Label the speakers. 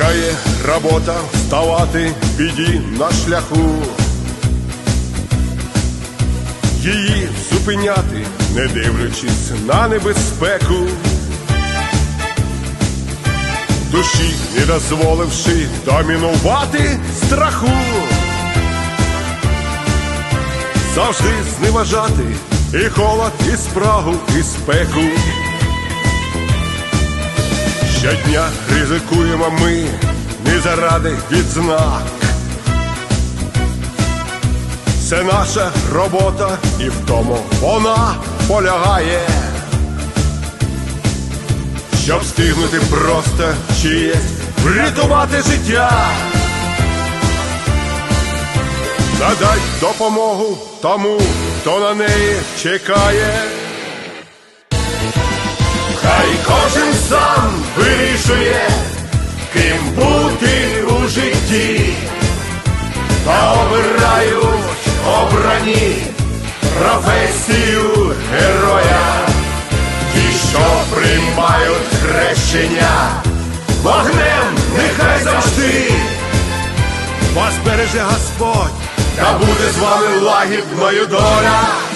Speaker 1: Така робота ставати в біді на шляху. Її зупиняти, не дивлячись на небезпеку. Душі не дозволивши домінувати страху. Завжди зневажати і холод, і спрагу, і спеку. Щодня ризикуємо ми не заради відзнак. Це наша робота, і в тому вона полягає. Щоб встигнути просто чиєсь врятувати життя. Надай допомогу тому, хто на неї чекає. Та обирають обрані професію героя, ті, що приймають хрещення, вогнем нехай завжди вас береже Господь, та буде з вами лагідною доля.